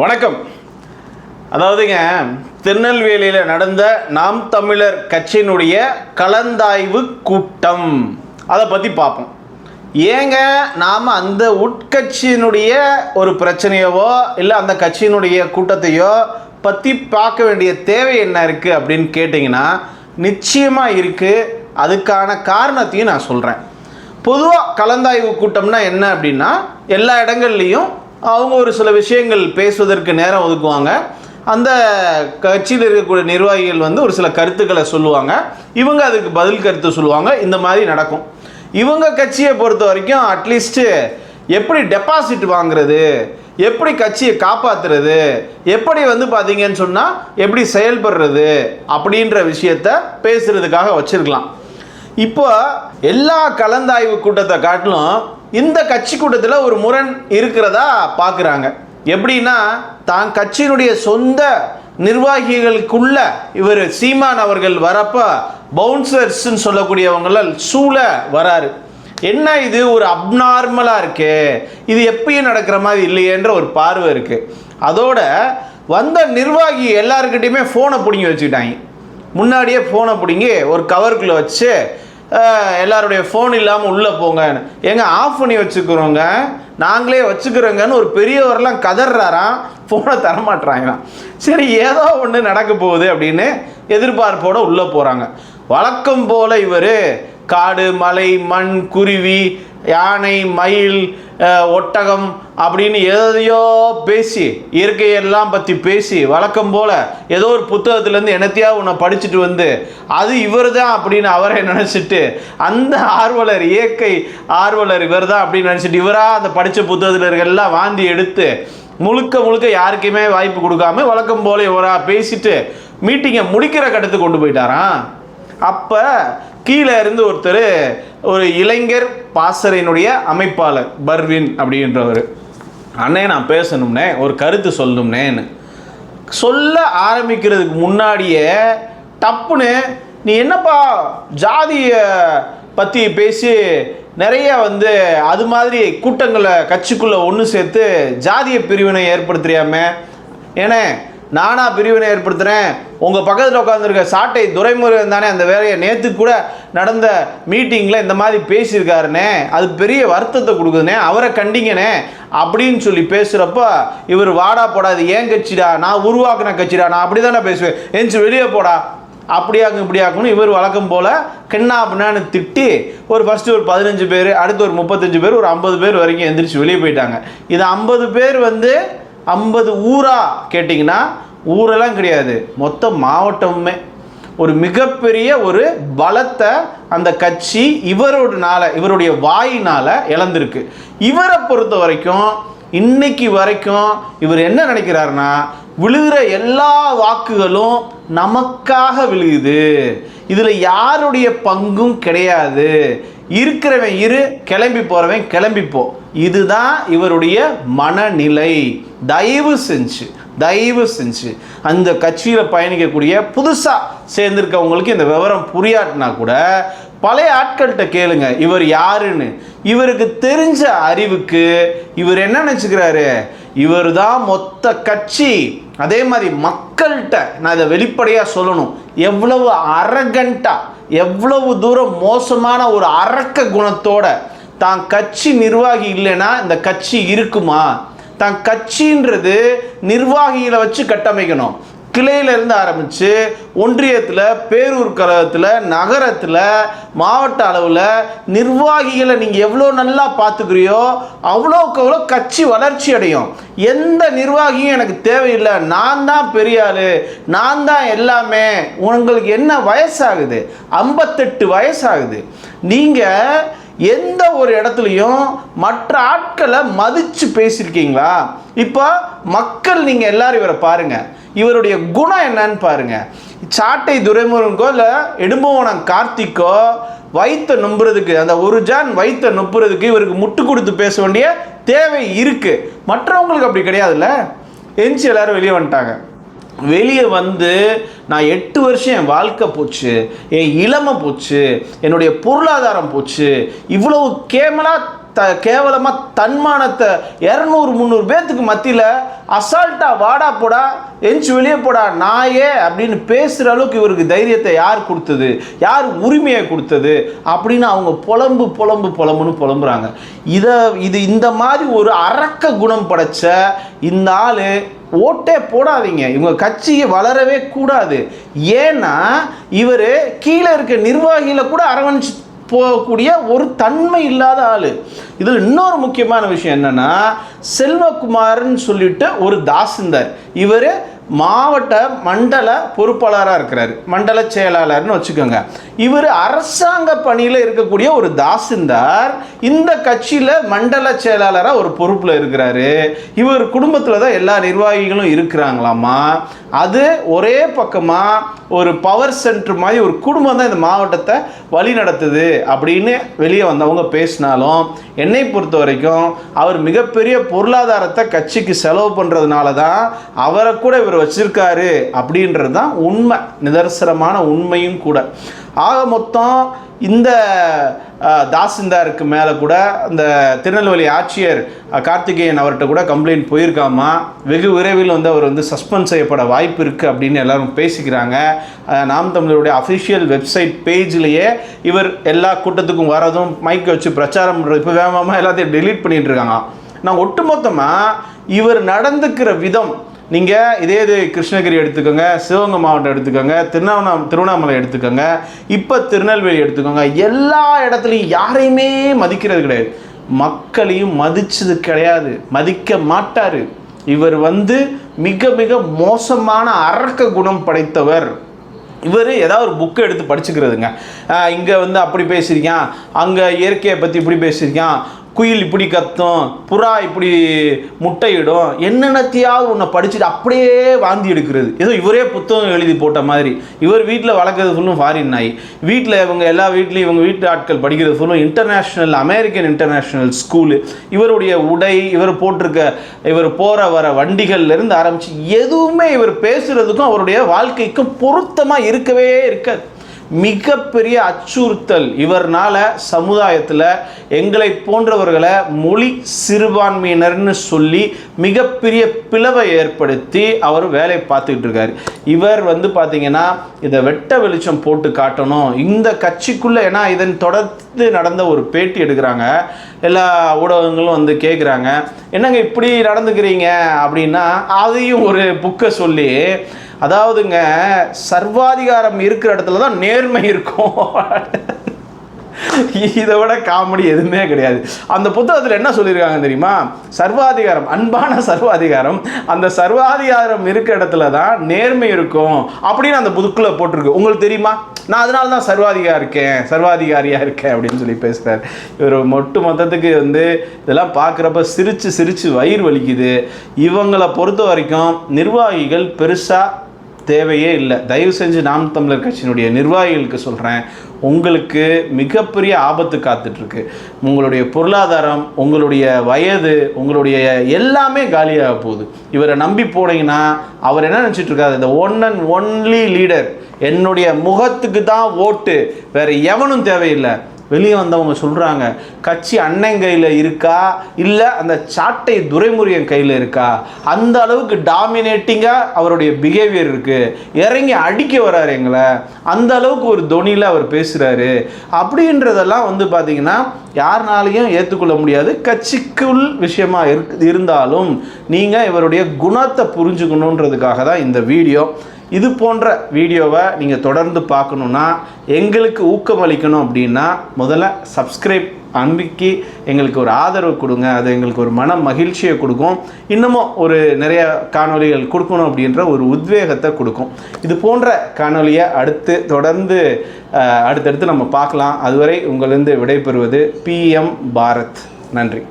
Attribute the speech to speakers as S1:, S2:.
S1: வணக்கம். அதாவதுங்க திருநெல்வேலியில் நடந்த நாம் தமிழர் கட்சியினுடைய கலந்தாய்வு கூட்டம். அதை பற்றி பார்ப்போம் ஏங்க நாம் அந்த உட்கட்சியினுடைய ஒரு பிரச்சனையவோ இல்லை அந்த கட்சியினுடைய கூட்டத்தையோ பற்றி பார்க்க வேண்டிய தேவை என்ன இருக்குது அப்படின்னு கேட்டிங்கன்னா நிச்சயமாக இருக்குது அதுக்கான காரணத்தையும் நான் சொல்கிறேன் பொதுவாக கலந்தாய்வு கூட்டம்னா என்ன அப்படின்னா எல்லா இடங்கள்லையும் அவங்க ஒரு சில விஷயங்கள் பேசுவதற்கு நேரம் ஒதுக்குவாங்க. அந்த கட்சியில் இருக்கக்கூடிய நிர்வாகிகள் வந்து ஒரு சில கருத்துக்களை சொல்லுவாங்க. இவங்க அதுக்கு பதில் கருத்து சொல்லுவாங்க. இந்த மாதிரி நடக்கும். இவங்க கட்சியை பொறுத்த வரைக்கும் அட்லீஸ்ட்டு எப்படி டெபாசிட் வாங்குறது எப்படி கட்சியை காப்பாற்றுறது எப்படி வந்து பார்த்தீங்கன்னு சொன்னால் எப்படி செயல்படுறது அப்படின்ற விஷயத்த பேசுகிறதுக்காக வச்சுருக்கலாம். இப்போ எல்லா கலந்தாய்வு கூட்டத்தை காட்டிலும் இந்த கட்சி கூட்டத்தில் ஒரு முரண் இருக்கிறதா பார்க்குறாங்க எப்படின்னா தான் கட்சியினுடைய சொந்த நிர்வாகிகளுக்குள்ள இவர் சீமான் அவர்கள் வரப்போ பவுன்சர்ஸ்ன்னு சொல்லக்கூடியவங்கள சூழ வராரு. என்ன இது? ஒரு அப்நார்மலாக இருக்கு. இது எப்பயும் நடக்கிற மாதிரி இல்லையேன்ற ஒரு பார்வை இருக்குது அதோட வந்த நிர்வாகி எல்லாருக்கிட்டையுமே ஃபோனை பிடிங்கி வச்சுக்கிட்டாங்க. முன்னாடியே ஃபோனை பிடிங்கி ஒரு கவருக்குள்ளே வச்சு எல்லாருடைய ஃபோன் இல்லாமல் உள்ளே போங்க ஏங்க ஆஃப் பண்ணி வச்சுக்கிறோங்க. நாங்களே வச்சுக்கிறோங்கன்னு ஒரு பெரியவரெல்லாம் கதறாராம் ஃபோனை தரமாட்டுறாங்களாம் சரி ஏதோ ஒன்று நடக்க போகுது அப்படின்னு எதிர்பார்ப்போடு உள்ளே போகிறாங்க வழக்கம் போல் இவர் காடு மலை மண் குருவி யானை மயில் ஒட்டகம் அப்படின்னு எதையோ பேசி இயற்கையெல்லாம் பற்றி பேசி வழக்கம் போல் ஏதோ ஒரு புத்தகத்துலேருந்து என்னத்தையா உன்னை படிச்சுட்டு வந்து அது இவர் தான் அப்படின்னு அவரை நினச்சிட்டு அந்த ஆர்வலர் இயற்கை ஆர்வலர் இவர் தான் அப்படின்னு நினச்சிட்டு இவராக அந்த படித்த புத்தகத்தில் இருக்கெல்லாம் வாந்தி எடுத்து முழுக்க முழுக்க யாருக்குமே வாய்ப்பு கொடுக்காம வழக்கம் போல் இவராக பேசிட்டு மீட்டிங்கை முடிக்கிற கட்டத்துக்கு கொண்டு போயிட்டாராம். அப்போ கீழே இருந்து ஒருத்தர் ஒரு இளைஞர் பாசறையினுடைய அமைப்பாளர் பர்வின் அப்படின்றவர். அண்ணே நான் பேசணும்னே ஒரு கருத்து சொல்லணும்னேன்னு. சொல்ல ஆரம்பிக்கிறதுக்கு முன்னாடியே டப்புன்னு நீ என்னப்பா ஜாதியை பற்றி பேசி நிறைய வந்து அது மாதிரி கூட்டங்களை கட்சிக்குள்ளே ஒன்று சேர்த்து ஜாதிய பிரிவினை ஏற்படுத்துறியாமே? ஏனே நானாக பிரிவினை ஏற்படுத்துகிறேன் உங்கள் பக்கத்தில் உட்காந்துருக்க சாட்டை துரைமுருகன் தானே அந்த வேலையை நேற்று கூட நடந்த மீட்டிங்கில் இந்த மாதிரி பேசியிருக்காருனே. அது பெரிய வருத்தத்தை கொடுக்குதுனே. அவரை கண்டிங்கனே அப்படின்னு சொல்லி பேசுகிறப்ப இவர் வாடா போடா இது ஏன் கட்சிடா? நான் உருவாக்குன கட்சிடா? நான் அப்படி தானே பேசுவேன். எந்திச்சு வெளியே போடா. அப்படியாக்கும் இப்படியாக்கும்னு இவர் வழக்கம் போல் கென்னா அப்படின்னு திட்டி ஒரு ஃபஸ்ட்டு ஒரு பதினஞ்சு பேர் அடுத்து ஒரு முப்பத்தஞ்சு பேர் ஒரு ஐம்பது பேர் வரைக்கும் எந்திரிச்சு வெளியே போயிட்டாங்க. இது ஐம்பது பேர் வந்து ஐம்பது ஊரா கேட்டிங்கன்னா ஊரெல்லாம் கிடையாது. மொத்த மாவட்டமுமே. ஒரு மிகப்பெரிய ஒரு பலத்தை அந்த கட்சி இவரோடனால இவருடைய வாயினால் இழந்திருக்கு. இவரை பொறுத்த வரைக்கும் இன்னைக்கு வரைக்கும் இவர் என்ன நினைக்கிறாருன்னா விழுகிற எல்லா வாக்குகளும் நமக்காக விழுகுது. இதில் யாருடைய பங்கும் கிடையாது. இருக்கிறவன் இரு கிளம்பி போகிறவன் கிளம்பிப்போ இதுதான் இவருடைய மனநிலை. தயவு செஞ்சு தயவு செஞ்சு அந்த கட்சியில் பயணிக்கக்கூடிய புதுசாக சேர்ந்துருக்கவங்களுக்கு இந்த விவரம் புரியாட்டினா கூட பழைய ஆட்கள்கிட்ட கேளுங்க இவர் யாருன்னு. இவருக்கு தெரிஞ்ச அறிவுக்கு இவர் என்ன நினச்சிக்கிறாரு? இவர் தான் மொத்த கட்சி. அதே மாதிரி மக்கள்கிட்ட நான் இதை வெளிப்படையாக சொல்லணும். எவ்வளவு அரகண்ட்டாக எவ்வளவு தூரம் மோசமான ஒரு அரக்க குணத்தோட தான் கட்சி நிர்வாகி இல்லைன்னா இந்த கட்சி இருக்குமா? தான் கட்சின்றது நிர்வாகிகளை வச்சு கட்டமைக்கணும். கிளையிலேருந்து ஆரம்பித்து ஒன்றியத்தில் பேரூர் கழகத்தில் நகரத்தில் மாவட்ட அளவில் நிர்வாகிகளை நீங்கள் எவ்வளோ நல்லா பார்த்துக்கிறியோ அவ்வளோக்கு அவ்வளோ கட்சி வளர்ச்சி அடையும். எந்த நிர்வாகியும் எனக்கு தேவையில்லை. நான் தான் பெரிய ஆள். நான் தான் எல்லாமே. உங்களுக்கு என்ன வயசாகுது? ஐம்பத்தெட்டு வயசாகுது. நீங்கள் எந்த ஒரு இடத்துலையும் மற்ற ஆட்களை மதித்து பேசியிருக்கீங்களா? இப்போ மக்கள் நீங்கள் எல்லாரும் இவரை பாருங்கள் இவருடைய குணம் என்னன்னு பாருங்கள் சாட்டை துரைமுருகோ இல்லை எடும்பவனம் கார்த்திக்கோ வயிற்ற நம்புறதுக்கு அந்த ஒரு ஜான் வயிற்ற நொப்புறதுக்கு இவருக்கு முட்டு கொடுத்து பேச வேண்டிய தேவை இருக்குது மற்றவங்களுக்கு அப்படி கிடையாதுல்ல. எஞ்சி எல்லாரும் வெளியே வந்துட்டாங்க. வெளியே வந்து நான் எட்டு வருஷம் என் வாழ்க்கை போச்சு என் இளமை போச்சு என்னுடைய பொருளாதாரம் போச்சு இவ்வளவு கேமலா த கேவலமாக தன்மானத்தை இரநூறு முந்நூறு பேர்த்துக்கு மத்தியில் அசால்ட்டாக வாடா போடா எஞ்சி வெளியே போடா நாயே அப்படின்னு பேசுகிற அளவுக்கு இவருக்கு தைரியத்தை யார் கொடுத்தது? யார் உரிமையை கொடுத்தது? அப்படின்னு அவங்க புலம்பு புலம்பு புலம்புன்னு புலம்புறாங்க. இதை இது இந்த மாதிரி ஒரு அரக்க குணம் படைச்ச இந்த ஆள் ஓட்டே போடாதீங்க. இவங்க கட்சியை வளரவே கூடாது. ஏன்னா இவர் கீழே இருக்க நிர்வாகிகளை கூட அரவணைச்சு போகக்கூடிய ஒரு தன்மை இல்லாத ஆள். இதில் இன்னொரு முக்கியமான விஷயம் என்னென்னா செல்வகுமார்னு சொல்லிட்டு ஒரு தாசிந்தார். இவர் மாவட்ட மண்டல பொறுப்பாளராக இருக்கிறார். மண்டல செயலாளர்னு வச்சுக்கோங்க. இவர் அரசாங்க பணியில் இருக்கக்கூடிய ஒரு தாசிந்தார் இந்த கட்சியில் மண்டல செயலாளராக ஒரு பொறுப்பில் இருக்கிறாரு. இவர் குடும்பத்தில் தான் எல்லா நிர்வாகிகளும் இருக்கிறாங்களாமா? அது ஒரே பக்கமாக ஒரு பவர் சென்டர் மாதிரி ஒரு குடும்பம் தான் இந்த மாவட்டத்தை வழி நடத்துது அப்படின்னு வெளியே வந்தவங்க பேசினாலும் என்னை பொறுத்த வரைக்கும் அவர் மிகப்பெரிய பொருளாதாரத்தை கட்சிக்கு செலவு பண்ணுறதுனால தான் அவரை கூட இவர் வச்சிருக்காரு அப்படின்றது தான் உண்மை. நிதர்சனமான உண்மையும் கூட. ஆக மொத்தம் இந்த அஹ், தாசில்தாருக்கு மேலே கூட இந்த திருநெல்வேலி ஆட்சியர் கார்த்திகேயன் அவர்கிட்ட கூட கம்ப்ளைண்ட் போயிருக்காமா? வெகு விரைவில் வந்து அவர் வந்து சஸ்பெண்ட் செய்யப்பட வாய்ப்பு இருக்குது அப்படின்னு எல்லாரும் பேசிக்கிறாங்க. நாம் தமிழருடைய அஃபிஷியல் வெப்சைட் பேஜ்லேயே இவர் எல்லா கூட்டத்துக்கும் வரதும் மைக் வச்சு பிரச்சாரம் பண்ணுறது இப்போ வேகமாக எல்லாத்தையும் டெலீட் பண்ணிகிட்டு இருக்காங்க. நான் ஒட்டுமொத்தமாக இவர் நடந்துக்கிற விதம் நீங்கள் இதே இது கிருஷ்ணகிரி எடுத்துக்கோங்க சிவகங்கை மாவட்டம் எடுத்துக்கோங்க திருவண்ணாம திருவண்ணாமலை எடுத்துக்கோங்க இப்போ திருநெல்வேலி எடுத்துக்கோங்க எல்லா இடத்துலையும் யாரையுமே மதிக்கிறது கிடையாது. மக்களையும் மதிச்சது கிடையாது மதிக்க மாட்டார். இவர் வந்து மிக மிக மோசமான அரக்க குணம் படைத்தவர். இவர் ஏதாவது ஒரு புக்கை எடுத்து படிச்சுக்கிறதுங்க. இங்கே வந்து அப்படி பேசியிருக்கான் அங்கே இயற்கையை பற்றி இப்படி பேசியிருக்கான் குயில் இப்படி கத்தும் புறா இப்படி முட்டையிடும் என்னென்னத்தையாவது ஒன்றை படிச்சுட்டு அப்படியே வாந்தி எடுக்கிறது. ஏதோ இவரே புத்தகம் எழுதி போட்ட மாதிரி. இவர் வீட்டில் வளர்க்குறது ஃபுல்லும் ஃபாரின் நாய். வீட்டில் இவங்க எல்லா வீட்லேயும் இவங்க வீட்டு ஆட்கள் படிக்கிறது ஃபுல்லும் இன்டர்நேஷ்னல் அமெரிக்கன் இன்டர்நேஷ்னல் ஸ்கூலு இவருடைய உடை இவர் போட்டிருக்க இவர் போகிற வர வண்டிகள்லேருந்து ஆரம்பித்து எதுவுமே இவர் பேசுகிறதுக்கும் அவருடைய வாழ்க்கைக்கும் பொருத்தமாக இருக்கவே இருக்காது. மிகப்பெரிய அச்சுறுத்தல். இவர்னால சமுதாயத்தில் எங்களை போன்றவர்களை மொழி சிறுபான்மையினர்னு சொல்லி மிகப்பெரிய பிளவை ஏற்படுத்தி அவர் வேலை பார்த்துக்கிட்டு இருக்காரு. இவர் வந்து பார்த்தீங்கன்னா இதை வெட்ட வெளிச்சம் போட்டு காட்டணும். இந்த கட்சிக்குள்ளே ஏன்னா இதன் தொடர்ந்து நடந்த ஒரு பேட்டி எடுக்கிறாங்க. எல்லா ஊடகங்களும் வந்து கேட்குறாங்க என்னங்க இப்படி நடந்துக்கிறீங்க? அப்படின்னா அதையும் ஒரு புக்கை சொல்லி அதாவதுங்க சர்வாதிகாரம் இருக்கிற இடத்துல தான் நேர்மை இருக்கும். இதை விட காமெடி எதுவுமே கிடையாது. அந்த புத்தகத்தில் என்ன சொல்லியிருக்காங்க தெரியுமா? சர்வாதிகாரம் அன்பான சர்வாதிகாரம். அந்த சர்வாதிகாரம் இருக்கிற இடத்துல தான் நேர்மை இருக்கும் அப்படின்னு அந்த புதுக்குள்ள போட்டிருக்கு. உங்களுக்கு தெரியுமா? நான் அதனால தான் சர்வாதிகாரி இருக்கேன் சர்வாதிகாரியாக இருக்கேன் அப்படின்னு சொல்லி பேசுகிறார் இவர் மொட்டு மொத்தத்துக்கு வந்து இதெல்லாம் பார்க்குறப்ப சிரித்து சிரித்து வயிறு வலிக்குது. இவங்களை பொறுத்த வரைக்கும் நிர்வாகிகள் பெருசாக தேவையே இல்லை. தயவு செஞ்சு நாம் தமிழர் கட்சியினுடைய நிர்வாகிகளுக்கு சொல்கிறேன் உங்களுக்கு மிகப்பெரிய ஆபத்து காத்துட்ருக்கு. உங்களுடைய பொருளாதாரம் உங்களுடைய வயது உங்களுடைய எல்லாமே காலியாக போகுது. இவரை நம்பி போனீங்கன்னா அவர் என்ன நினச்சிட்டு இருக்காரு? இந்த ஒன் அண்ட் ஒன்லி லீடர் என்னுடைய முகத்துக்கு தான் ஓட்டு. வேறு எவனும் தேவையில்லை. வெளியே வந்தவங்க சொல்கிறாங்க கட்சி அண்ணன் கையில் இருக்கா? இல்லை அந்த சாட்டை துரைமுருகன் கையில் இருக்கா? அந்த அளவுக்கு டாமினேட்டிங்காக அவருடைய பிஹேவியர் இருக்குது இறங்கி அடிக்க வராரு எங்களை. அந்த அளவுக்கு ஒரு தொனியில் அவர் பேசுகிறாரு அப்படின்றதெல்லாம் வந்து பார்த்தீங்கன்னா யாருனாலையும் ஏற்றுக்கொள்ள முடியாது. கட்சிக்குள் விஷயமா இருக்கு இருந்தாலும் நீங்கள் இவருடைய குணத்தை புரிஞ்சுக்கணுன்றதுக்காக தான் இந்த வீடியோ. இது போன்ற வீடியோவை நீங்கள் தொடர்ந்து பார்க்கணுன்னா எங்களுக்கு ஊக்கம் அளிக்கணும் அப்படின்னா முதல்ல சப்ஸ்கிரைப் அன்பிக்கு எங்களுக்கு ஒரு ஆதரவு கொடுங்க. அது எங்களுக்கு ஒரு மன மகிழ்ச்சியை கொடுக்கும். இன்னமும் ஒரு நிறைய காணொளிகள் கொடுக்கணும் அப்படின்ற ஒரு உத்வேகத்தை கொடுக்கும். இது போன்ற காணொலியை அடுத்து தொடர்ந்து அடுத்தடுத்து நம்ம பார்க்கலாம். அதுவரை உங்களிருந்து விடைபெறுவது பிஎம் பாரத் நன்றி.